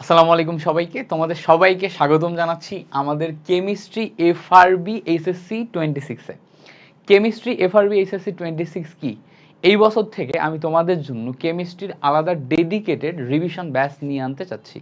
আসসালামু আলাইকুম সবাইকে। তোমাদের সবাইকে স্বাগতম জানাচ্ছি আমাদের কেমিস্ট্রি এফআরবি এইচএসসি টোয়েন্টি সিক্সে chemistry FRB HSC twenty six কি? এই বছর থেকে আমি তোমাদের জন্য কেমিস্ট্রির আলাদা ডেডিকেটেড রিভিশন ব্যাচ নিয়ে আনতে চাচ্ছি।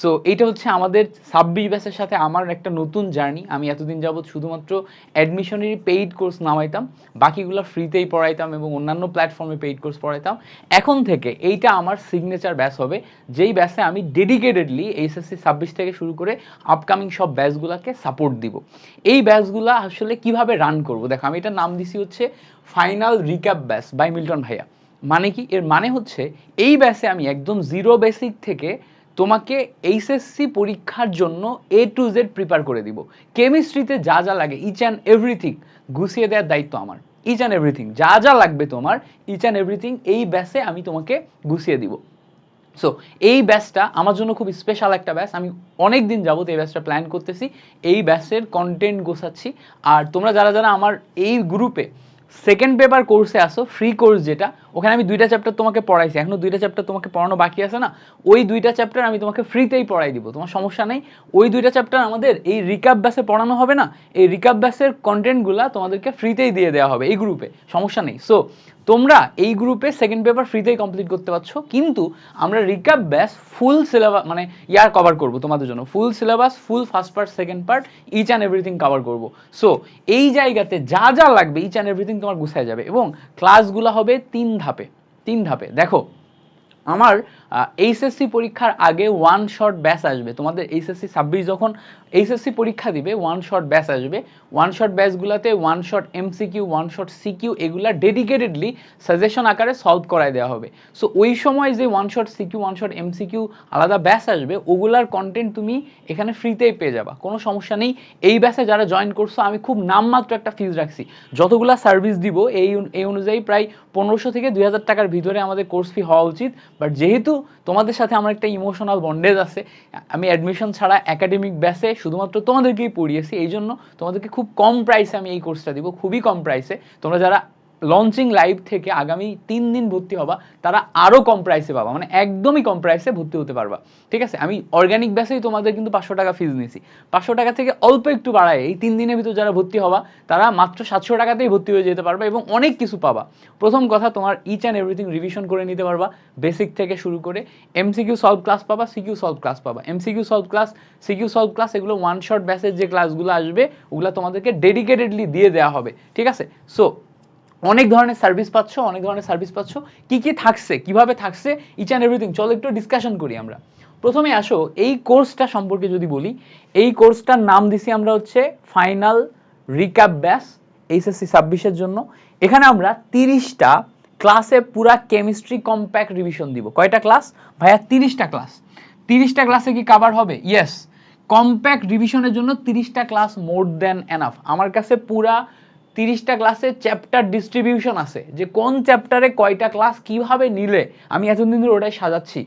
সো এইটা হচ্ছে আমাদের ছাব্বিশ ব্যাচের সাথে আমার একটা নতুন জার্নি। আমি এতদিন যাবৎ শুধুমাত্র অ্যাডমিশনেরই পেইড কোর্স নামাইতাম, বাকিগুলো ফ্রিতেই পড়াইতাম এবং অন্যান্য প্ল্যাটফর্মে পেইড কোর্স পড়াইতাম। এখন থেকে এইটা আমার সিগনেচার ব্যাচ হবে, যেই ব্যাচে আমি ডেডিকেটেডলি এইচএসসি ছাব্বিশ থেকে শুরু করে আপকামিং সব ব্যাচগুলোকে সাপোর্ট দিব। এই ব্যাচগুলো আসলে কীভাবে রান করব? দেখো, আমি এটা নাম দিছি হচ্ছে final recap batch by Milton ভাইয়া। মানে কি? এর মানে হচ্ছে এই ব্যাসে আমি একদম জিরো বেসিক থেকে তোমাকে এইচএসসি পরীক্ষার জন্য এ টু জেড প্রিপেয়ার করে দিব। কেমিস্ট্রিতে যা যা লাগে ইচ অ্যান্ড এভরিথিং গুছিয়ে দেওয়ার দায়িত্ব আমার। ইচ অ্যান্ড এভরিথিং যা যা লাগবে তোমার ইচ অ্যান্ড এভরিথিং এই ব্যাসে আমি তোমাকে গুছিয়ে দিব। সো এই ব্যাচটা আমার জন্য খুব স্পেশাল একটা ব্যাচ। আমি অনেক দিন যাবত এই ব্যাচটা প্ল্যান করতেছি। এই ব্যাচের কন্টেন্ট গোছাচ্ছি। আর তোমরা যারা যারা আমার এই গ্রুপে সেকেন্ড পেপার কোর্সে আসো ফ্রি কোর্স যেটা, ওখানে আমি দুইটা চ্যাপ্টার তোমাকে পড়াইছি। এখনও দুইটা চ্যাপ্টার তোমাকে পড়ানো বাকি আছে না? ওই দুইটা চ্যাপ্টার আমি তোমাকে ফ্রিতেই পড়াই দিব, তোমার সমস্যা নেই। ওই দুইটা চ্যাপ্টার আমাদের এই রিকাপ ব্যাসে পড়ানো হবে না? এই রিকাপ ব্যাসের কন্টেন্টগুলো তোমাদেরকে ফ্রিতেই দিয়ে দেওয়া হবে এই গ্রুপে সমস্যা নেই। সো তোমরা এই গ্রুপে সেকেন্ড পেপার ফ্রিতেই কমপ্লিট করতে পারছ, কিন্তু আমরা রিকাপ ব্যাস ফুল সিলেবাস মানে ইয়ার কভার করব তোমাদের জন্য। Full syllabus full first part second part each and everything cover করব। সো এই জায়গাতে যা যা লাগবে ইচ অ্যান্ড এভরিথিং তোমার গুছায় যাবে এবং ক্লাসগুলো হবে তিন ধাপে তিন ধাপে। দেখো, আমার এইচএসসি পরীক্ষার আগে ওয়ান শট ব্যাচ আসবে। তোমাদের এইচএসসি ছাব্বিশ যখন এইচএসসি পরীক্ষা দিবে ওয়ান শট ব্যাচ আসবে। One shot ব্যাচগুলোতে one shot MCQ one shot CQ এগুলা ডেডিকেটেডলি সাজেশন আকারে সলভ করায় দেওয়া হবে। সো ওই সময় যে one shot CQ one shot MCQ আলাদা ব্যাচ আসবে, ওগুলার কন্টেন্ট তুমি এখানে ফ্রিতেই পেয়ে যাবা। কোনো সমস্যা নেই। এই ব্যাচে যারা জয়েন করছ, আমি খুব নামমাত্র একটা ফিজ রাখছি। যতগুলা সার্ভিস দিব, এই এই অনুযায়ী প্রায় পনেরোশো থেকে দুই হাজার টাকার ভিতরে আমাদের কোর্স ফি হওয়া উচিত। বাট যেহেতু তোমাদের সাথে আমার একটা ইমোশনাল বন্ডেজ আছে। আমি অ্যাডমিশন ছাড়া একাডেমিক ব্যাসে শুধুমাত্র তোমাদেরকেই পড়িয়েছি এই জন্য তোমাদেরকে খুব কম প্রাইসে আমি এই কোর্সটা দিব, খুবই কম প্রাইসে তোমরা যারা লঞ্চিং লাইভ থেকে আগামী তিন দিন ভর্তি হবা, তারা আরও কম প্রাইসে পাবা মানে একদমই কম প্রাইসে ভর্তি হতে পারবা। ঠিক আছে? আমি অর্গ্যানিক ব্যাসেই তোমাদের কিন্তু পাঁচশো টাকা ফিজ নিয়েছি পাঁচশো টাকা থেকে অল্প একটু বাড়ায়, এই তিন দিনের ভিতর যারা ভর্তি হবা, তারা মাত্র সাতশো টাকাতেই ভর্তি হয়ে যেতে পারবা এবং অনেক কিছু পাবা। প্রথম কথা, তোমার ইচ অ্যান্ড এভরিথিং রিভিশন করে নিতে পারবা বেসিক থেকে শুরু করে এমসিকিউ সলভ ক্লাস পাবা সিকিউ সলভ ক্লাস পাবা। MCQ solve class CQ solve class এগুলো ওয়ান শট ব্যাসের যে ক্লাসগুলো আসবে, ওগুলো তোমাদেরকে ডেডিকেটেডলি দিয়ে দেওয়া হবে। ঠিক আছে? সো অনেক ধরনের সার্ভিস পাচ্ছ, অনেক ধরনের সার্ভিস পাচ্ছ। কি কি থাকছে, কীভাবে থাকছে ইচ অ্যান্ড এভরিথিং চলো একটু ডিসকাশন করি আমরা। প্রথমে আসো, এই কোর্সটা সম্পর্কে যদি বলি, এই কোর্সটার নাম দিছি আমরা হচ্ছে ফাইনাল রিক্যাপ ব্যাস এইচএসসি ছাব্বিশের জন্য। এখানে আমরা তিরিশটা ক্লাসে পুরা কেমিস্ট্রি কম্প্যাক্ট রিভিশন দিব। কয়টা ক্লাস ভাইয়া, তিরিশটা ক্লাস তিরিশটা ক্লাসে কি কাভার হবে? ইয়েস কম্প্যাক্ট রিভিশনের জন্য তিরিশটা ক্লাস মোর দেন এনাফ আমার কাছে পুরা তিরিশটা ক্লাসে চ্যাপ্টার ডিস্ট্রিবিউশন আছে। যে কোন চ্যাপ্টারে কয়টা ক্লাস কীভাবে নিলে, আমি এতদিন ধরে ওটাই সাজাচ্ছি।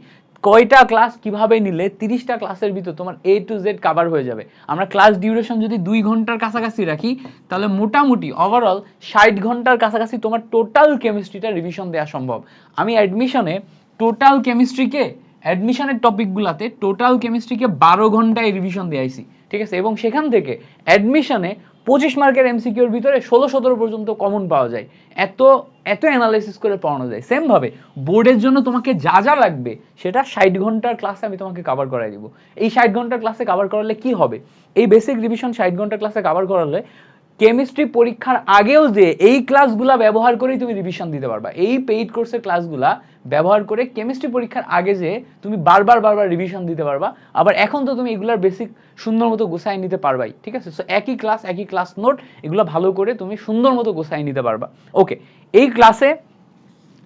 কয়টা ক্লাস কীভাবে নিলে, তিরিশটা ক্লাসের ভিতর তোমার এ টু জেড কাভার হয়ে যাবে। আমরা ক্লাস ডিউরেশন যদি দুই ঘণ্টার কাছাকাছি রাখি, তাহলে মোটামুটি ওভারঅল ষাট ঘণ্টার কাছাকাছি তোমার টোটাল কেমিস্ট্রিটা রিভিশন দেওয়া সম্ভব। আমি অ্যাডমিশনে টোটাল কেমিস্ট্রিকে অ্যাডমিশনের টপিকগুলোতে টোটাল কেমিস্ট্রিকে বারো ঘন্টায় রিভিশন দিয়েছি ঠিক আছে? এবং সেখান থেকে অ্যাডমিশনে পঁচিশ মার্কের এমসিকিউর ভিতরে ষোলো সতেরো পর্যন্ত কমন পাওয়া যায়। এত এত অ্যানালাইসিস করে পড়ানো যায়। সেমভাবে বোর্ডের জন্য তোমাকে যা যা লাগবে, সেটা ষাট ঘণ্টার ক্লাসে আমি তোমাকে কাভার করাই দিব। এই ষাট ঘণ্টার ক্লাসে কাভার করালে কি হবে? এই বেসিক রিভিশন ষাট ঘণ্টার ক্লাসে কভার করালে কেমিস্ট্রি পরীক্ষার আগেও যে এই ক্লাসগুলা ব্যবহার করেই তুমি রিভিশন দিতে পারবা। এই পেইড কোর্সের ক্লাসগুলা ব্যবহার করে কেমিস্ট্রি পরীক্ষার আগে যে তুমি বারবার বারবার রিভিশন দিতে পারবা। আবার এখন তো তুমি এগুলার বেসিক সুন্দর মতো গোছাই নিতে পারবাই, ঠিক আছে? সো একই ক্লাস একই ক্লাস নোট এগুলো ভালো করে তুমি সুন্দর মতো গোছাই নিতে পারবা। ওকে এই ক্লাসে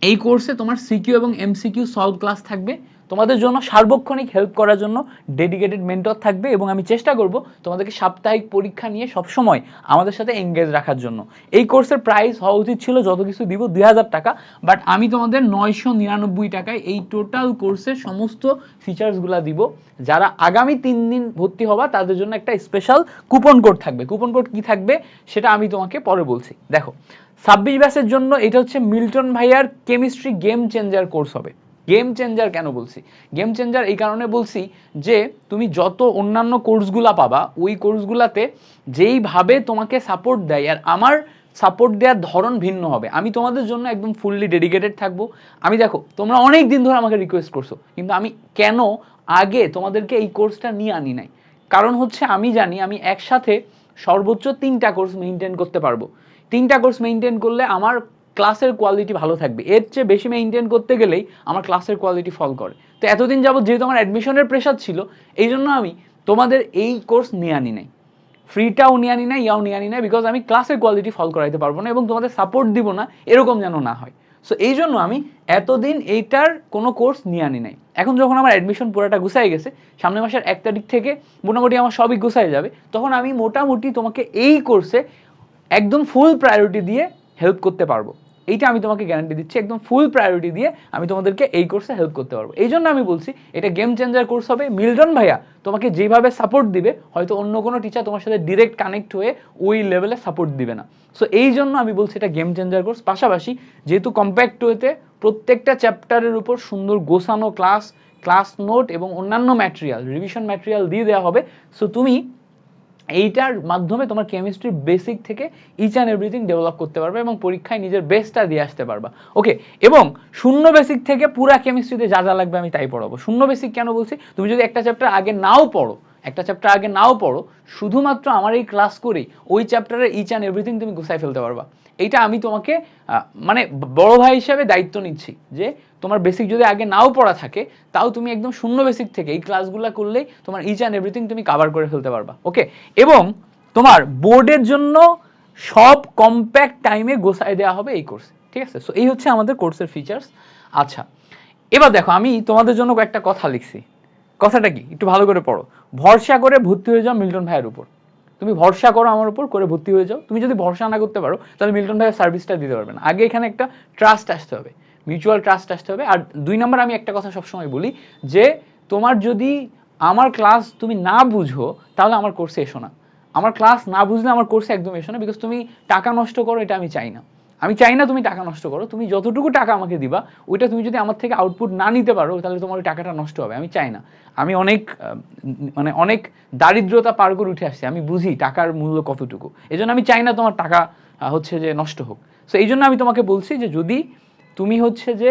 এই কোর্সে তোমার সিকিউ এবং এমসিকিউ সলভ ক্লাস থাকবে। তোমাদের জন্য সার্বক্ষণিক হেল্প করার জন্য ডেডিকেটেড মেন্টর থাকবে এবং আমি চেষ্টা করব তোমাদেরকে সাপ্তাহিক পরীক্ষা নিয়ে সবসময় আমাদের সাথে এঙ্গেজ রাখার জন্য। এই কোর্সের প্রাইস হওয়া উচিত ছিল যত কিছু দিব দুই হাজার টাকা বাট আমি তোমাদের নয়শো নিরানব্বই টাকায় এই টোটাল কোর্সের সমস্ত ফিচার্সগুলো দিব। যারা আগামী তিন দিন ভর্তি হবা, তাদের জন্য একটা স্পেশাল কুপন কোড থাকবে। কুপন কোড কি থাকবে? সেটা আমি তোমাকে পরে বলছি। দেখো, ছাব্বিশ ব্যাসের জন্য এটা হচ্ছে মিল্টন ভাইয়ার কেমিস্ট্রি গেম চেঞ্জার কোর্স হবে। গেম চেঞ্জার কেন বলছি? গেম চেঞ্জার এই কারণে বলছি যে, তুমি যত অন্যান্য কোর্সগুলা পাবা, ওই কোর্সগুলাতে যেইভাবে তোমাকে সাপোর্ট দেয়, আর আমার সাপোর্ট দেওয়ার ধরন ভিন্ন হবে। আমি তোমাদের জন্য একদম ফুললি ডেডিকেটেড থাকব। আমি দেখো, তোমরা অনেক দিন ধরে আমাকে রিকোয়েস্ট করছ, কিন্তু আমি কেন আগে তোমাদেরকে এই কোর্সটা নিয়ে আনি নাই? কারণ হচ্ছে আমি জানি আমি একসাথে সর্বোচ্চ তিনটা কোর্স মেনটেন করতে পারব। তিনটা কোর্স মেনটেন করলে আমার ক্লাসের কোয়ালিটি ভালো থাকবে। এর চেয়ে বেশি মেনটেন করতে গেলেই আমার ক্লাসের কোয়ালিটি ফল করে। তো এতদিন যাবত যেহেতু আমার অ্যাডমিশনের প্রেশার ছিল এই জন্য আমি তোমাদের এই কোর্স নিয়ে আনি নাই। ফ্রিটাও নিয়ে আনি না ইয়াও নিয়ে আনি না বিকজ আমি ক্লাসের কোয়ালিটি ফল করাইতে পারব না এবং তোমাদের সাপোর্ট দিব না, এরকম যেন না হয়। সো এই জন্য আমি এতদিন এইটার কোনো কোর্স নিয়ে আনি নাই। এখন যখন আমার অ্যাডমিশন পুরোটা গুছাই গেছে, সামনের মাসের এক তারিখ থেকে মোটামুটি আমার সবই গুছাই যাবে, তখন আমি মোটামুটি তোমাকে এই কোর্সে একদম ফুল প্রায়োরিটি দিয়ে হেল্প করতে পারব। এইটা আমি তোমাকে গ্যারান্টি দিচ্ছি, একদম ফুল প্রায়োরিটি দিয়ে আমি তোমাদেরকে এই কোর্সে হেল্প করতে পারব। এই জন্য আমি বলছি, এটা গেম চেঞ্জার কোর্স হবে। মিল্টন ভাইয়া তোমাকে যেভাবে সাপোর্ট দিবে, হয়তো অন্য কোনো টিচার তোমার সাথে ডিরেক্ট কানেক্ট হয়ে ওই লেভেলে সাপোর্ট দিবে না। সো এই জন্য আমি বলছি, এটা গেম চেঞ্জার কোর্স পাশাপাশি যেহেতু কম্প্যাক্ট ওয়েতে প্রত্যেকটা চ্যাপ্টারের উপর সুন্দর গোছানো ক্লাস ক্লাস নোট এবং অন্যান্য ম্যাটেরিয়াল রিভিশন ম্যাটেরিয়াল দিয়ে দেওয়া হবে। সো তুমি এইটার মাধ্যমে তোমার কেমিস্ট্রি বেসিক থেকে ইচ অ্যান্ড এভরিথিং ডেভেলপ করতে পারবে এবং পরীক্ষায় নিজের বেস্টটা দিয়ে আসতে পারবা। ওকে এবং শূন্য বেসিক থেকে পুরা কেমিস্ট্রিতে যা যা লাগবে আমি তাই পড়াবো। শূন্য বেসিক কেন বলছি? তুমি যদি একটা চ্যাপ্টার আগে নাও পড়ো, একটা চ্যাপ্টার আগে নাও পড়ো, শুধুমাত্র আমার এই ক্লাস করেই ওই চ্যাপ্টারের ইচ অ্যান্ড এভরিথিং তুমি গুছাই ফেলতে পারবা। এইটা আমি তোমাকে মানে বড় ভাই হিসাবে দায়িত্ব নিচ্ছি যে তোমার বেসিক যদি আগে নাও পড়া থাকে, তাও তুমি একদম শূন্য বেসিক থেকে এই ক্লাসগুলো করলেই তোমার ইচ অ্যান্ড এভরিথিং তুমি কাভার করে ফেলতে পারবা ওকে এবং তোমার বোর্ডের জন্য সব কম্প্যাক্ট টাইমে গোছায় দেওয়া হবে এই কোর্সে ঠিক আছে? সো এই হচ্ছে আমাদের কোর্সের ফিচার্স আচ্ছা এবার দেখো, আমি তোমাদের জন্য কয়েকটা কথা লিখছি। কথাটা কি? একটু ভালো করে পড়ো। ভরসা করে ভর্তি হয়ে যাও মিল্টন ভাইয়ের উপর। তুমি ভরসা করো আমার উপর করে ভর্তি হয়ে যাও। তুমি যদি ভরসা না করতে পারো, তাহলে মিল্টন ভাইয়ের সার্ভিসটা দিতে পারবে না। আগে এখানে একটা ট্রাস্ট আসতে হবে মিউচুয়াল ট্রাস্ট আসতে হবে। আর দুই নম্বর আমি একটা কথা সবসময় বলি যে, তোমার যদি আমার ক্লাস তুমি না বুঝো, তাহলে আমার কোর্সে এসো না। আমার ক্লাস না বুঝলে আমার কোর্সে একদম এসো না বিকজ তুমি টাকা নষ্ট করো, এটা আমি চাই না। আমি চাই না তুমি টাকা নষ্ট করো, তুমি যতটুকু টাকা আমাকে দিবা, ওইটা তুমি যদি আমার থেকে আউটপুট না নিতে পারো, তাহলে তোমার ওই টাকাটা নষ্ট হবে, আমি চাই না। আমি অনেক মানে অনেক দারিদ্রতা পার করে উঠে আসছি, আমি বুঝি টাকার মূল্য কতটুকু। এই আমি চাই না তোমার টাকা হচ্ছে যে নষ্ট হোক। সো এই জন্য আমি তোমাকে বলছি যে যদি তুমি হচ্ছে যে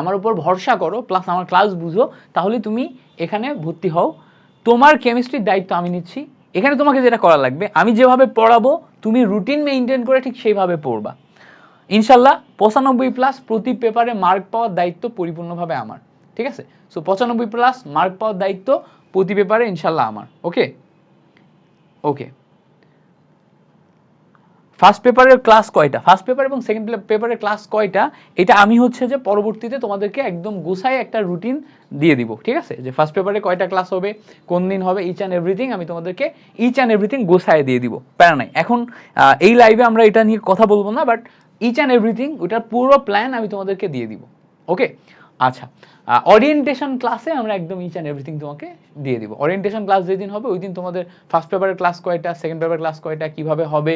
আমার উপর ভরসা করো প্লাস আমার ক্লাস বুঝো, তাহলে তুমি এখানে ভর্তি হও। তোমার কেমিস্ট্রির দায়িত্ব আমি নিচ্ছি এখানে তোমাকে যেটা করা লাগবে, আমি যেভাবে পড়াবো, তুমি রুটিন মেনটেন করে ঠিক সেইভাবে পড়বা। ইনশাল্লাহ, পঁচানব্বই প্লাস প্রতি পেপারে মার্ক পাওয়ার দায়িত্ব পরিপূর্ণভাবে আমার, ঠিক আছে? সো পঁচানব্বই প্লাস মার্ক পাওয়ার দায়িত্ব প্রতি পেপারে ইনশাল্লাহ আমার ওকে ওকে ফার্স্ট পেপারের ক্লাস কয়টা? ফার্স্ট পেপার এবং সেকেন্ড পেপারের ক্লাস কয়টা? এটা আমি হচ্ছে যে পরবর্তীতে তোমাদেরকে একদম গোছায় একটা রুটিন দিয়ে দিব, ঠিক আছে? যে ফার্স্ট পেপারে কয়টা ক্লাস হবে, কোন দিন হবে ইচ অ্যান্ড এভরিথিং আমি তোমাদেরকে ইচ অ্যান্ড এভরিথিং গোছায় দিয়ে দিব। প্যারা নাই। এখন এই লাইভে আমরা এটা নিয়ে কথা বলব না বাট ইচ অ্যান্ড এভরিথিং ওটার পুরো প্ল্যান আমি তোমাদেরকে দিয়ে দিব। ওকে আচ্ছা। অরিয়েন্টেশন ক্লাসে আমরা একদম ইচ অ্যান্ড এভরিথিং তোমাকে দিয়ে দিব। অরিয়েন্টেশন ক্লাস যেদিন হবে, ওই দিন তোমাদের ফার্স্ট পেপারের ক্লাস কয়টা সেকেন্ড পেপার ক্লাস কয়টা, কীভাবে হবে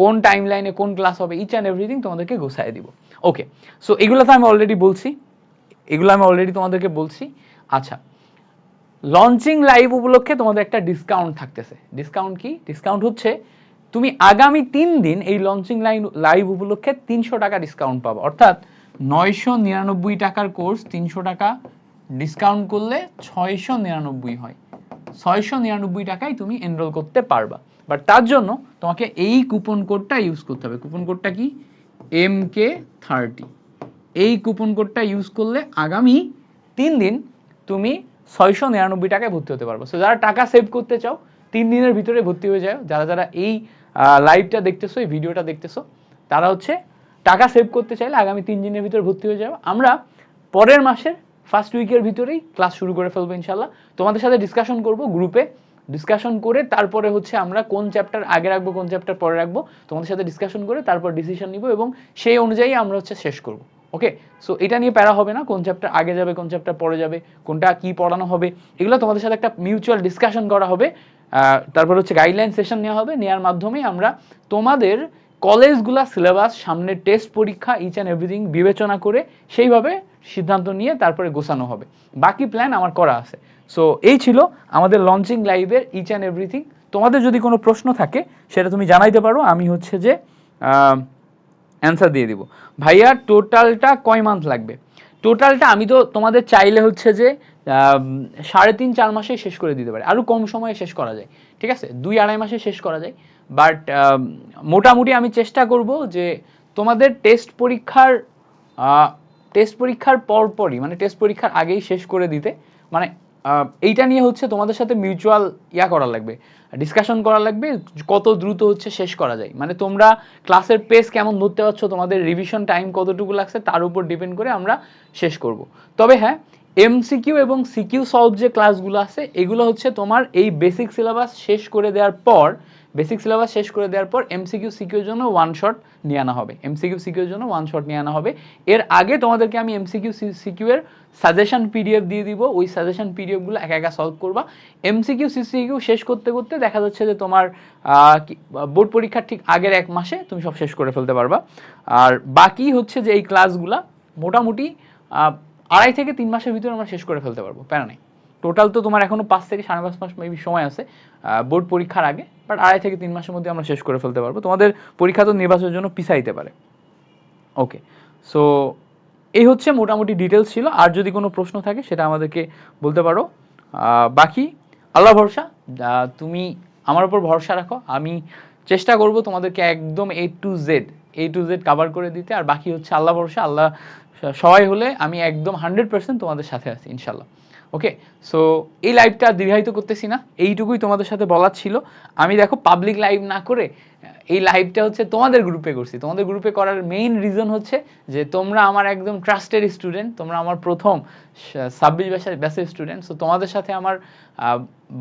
কোন টাইম লাইনে কোন ক্লাস হবে ইচ অ্যান্ড এভরিথিং তোমাদেরকে গোছায় দিব। ওকে সো এগুলো তো আমি অলরেডি বলছি। এগুলো আমি অলরেডি তোমাদেরকে বলছি। আচ্ছা লঞ্চিং লাইভ উপলক্ষে তোমাদের একটা ডিসকাউন্ট থাকতেছে। ডিসকাউন্ট কি? ডিসকাউন্ট হচ্ছে, তুমি আগামী তিন দিন এই লঞ্চিং লাইভ লাইভ উপলক্ষে তিনশো টাকা ডিসকাউন্ট পাবো। অর্থাৎ নয়শো নিরানব্বই টাকার কোর্স, তিনশো টাকা ডিসকাউন্ট করলে ছয়শো নিরানব্বই হয়। ছয়শো নিরানব্বই টাকায় তুমি এনরোল করতে পারবা। বাট তার জন্য তোমাকে এই কুপন কোডটা ইউজ করতে হবে। কুপন কোডটা কি? এম কে থার্টি এই কুপন কোডটা ইউজ করলে আগামী তিন দিন তুমি ছয়শো নিরানব্বই টাকায় ভর্তি হতে পারব। সো যারা টাকা সেভ করতে চাও, তিন দিনের ভিতরে ভর্তি হয়ে যাও। যারা যারা এই লাইভটা দেখতেছো, এই ভিডিওটা দেখতেছো, তারা হচ্ছে টাকা সেভ করতে চাইলে আগামী তিন দিনের ভিতরে ভর্তি হয়ে যাও আমরা পরের মাসের ফার্স্ট উইকের ভিতরেই ক্লাস শুরু করে ফেলব ইনশাল্লাহ তোমাদের সাথে ডিসকাশন করব গ্রুপে ডিসকাশন করে তারপরে হচ্ছে আমরা কোন চ্যাপ্টার আগে রাখব, কোন চ্যাপ্টার পরে রাখব। তোমাদের সাথে ডিসকাশন করে তারপর ডিসিশন নিব এবং সেই অনুযায়ী আমরা হচ্ছে শেষ করব। ওকে সো এটা নিয়ে প্যারা হবে না কোন চ্যাপ্টার আগে যাবে, কোন চ্যাপ্টার পরে যাবে, কোনটা কি পড়ানো হবে। এগুলো তোমাদের সাথে একটা মিউচুয়াল ডিসকাশন করা হবে। তারপর হচ্ছে গাইডলাইন সেশন নেওয়া হবে। নেওয়ার মাধ্যমে আমরা তোমাদের কলেজগুলা সিলেবাস, সামনে টেস্ট পরীক্ষা ইচ অ্যান্ড এভরিথিং বিবেচনা করে সেইভাবে সিদ্ধান্ত নিয়ে তারপরে গোছানো হবে। বাকি প্ল্যান আমার করা আছে। সো এই ছিল আমাদের লঞ্চিং লাইভের ইচ অ্যান্ড এভরিথিং তোমাদের যদি কোনো প্রশ্ন থাকে, সেটা তুমি জানাইতে পারো, আমি হচ্ছে যে অ্যান্সার দিয়ে দিব। ভাইয়া টোটালটা কয় মান্থ লাগবে? টোটালটা আমি তো তোমাদের চাইলে হচ্ছে যে সাড়ে তিন, চার মাসে শেষ করে দিতে পারে। আরও কম সময়ে শেষ করা যায়। ঠিক আছে? দুই, আড়াই মাসে শেষ করা যায়। বাট মোটামুটি আমি চেষ্টা করব যে তোমাদের টেস্ট পরীক্ষার টেস্ট পরীক্ষার পরপরই মানে টেস্ট পরীক্ষার আগেই শেষ করে দিতে। মানে এইটা নিয়ে হচ্ছে তোমাদের সাথে মিউচুয়াল ইয়া করা লাগবে ডিসকাশন করা লাগবে, কত দ্রুত হচ্ছে শেষ করা যায়। মানে তোমরা ক্লাসের পেস কেমন ধরতে পারছ, তোমাদের রিভিশন টাইম কতটুকু লাগছে, তার উপর ডিপেন্ড করে আমরা শেষ করব। তবে হ্যাঁ এমসিকিউ এবং সিকিউ সলভ যে ক্লাসগুলো আছে, এগুলো হচ্ছে তোমার এই বেসিক সিলেবাস শেষ করে দেওয়ার পর বেসিক সিলেবাস শেষ করে দেওয়ার পর এমসিকিউ, সিকিউর জন্য ওয়ান শট নিয়ে আনা হবে। এমসিকিউ, সিকিউর জন্য ওয়ান শট নিয়ে আনা হবে। এর আগে তোমাদেরকে আমি এমসিকিউ সিকিউ এর সাজেশন পিডিএফ দিয়ে দিব। ওই সাজেশন পিডিএফগুলো একা একা সলভ করবা। এমসিকিউ সিসিকিউ শেষ করতে করতে দেখা যাচ্ছে যে তোমার বোর্ড পরীক্ষার ঠিক আগের এক মাসে তুমি সব শেষ করে ফেলতে পারবা। আর বাকি হচ্ছে যে এই ক্লাসগুলা মোটামুটি আড়াই থেকে তিন মাসের ভিতরে আমরা শেষ করে ফেলতে পারব। প্যারা নেই। টোটাল তো তোমার এখনও পাঁচ থেকে সাড়ে পাঁচ মাস মেবি সময় আছে বোর্ড পরীক্ষার আগে বাট আড়াই থেকে তিন মাসের মধ্যে আমরা শেষ করে ফেলতে পারব। তোমাদের পরীক্ষা তো নির্বাচনের জন্য পিছাইতে পারে। ওকে সো এই হচ্ছে মোটামুটি ডিটেলস ছিল। আর যদি কোনো প্রশ্ন থাকে, সেটা আমাদেরকে বলতে পারো। বাকি আল্লাহ ভরসা তুমি আমার উপর ভরসা রাখো। আমি চেষ্টা করব তোমাদেরকে একদম A to Z A to Z cover করে দিতে। আর বাকি হচ্ছে আল্লাহ ভরসা, আল্লাহ সবাই হলে আমি একদম হান্ড্রেড পার্সেন্ট তোমাদের সাথে আছি ইনশাল্লাহ ওকে সো এই লাইভটা দীর্ঘায়িত করতেছি না। এইটুকুই তোমাদের সাথে বলার ছিল। আমি দেখো পাবলিক লাইভ না করে এই লাইভটা হচ্ছে তোমাদের গ্রুপে করছি। তোমাদের গ্রুপে করার মেইন রিজন হচ্ছে যে তোমরা আমার একদম ট্রাস্টেড স্টুডেন্ট তোমরা আমার প্রথম ছাব্বিশ ব্যাসের ব্যাসের স্টুডেন্ট সো তোমাদের সাথে আমার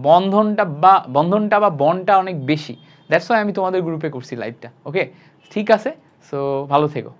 বন্ধনটা বা বন্ধনটা বা বনটা অনেক বেশি। দ্যাটস ওয়াই আমি তোমাদের গ্রুপে করছি লাইভটা ওকে ঠিক আছে? সো ভালো থেকো।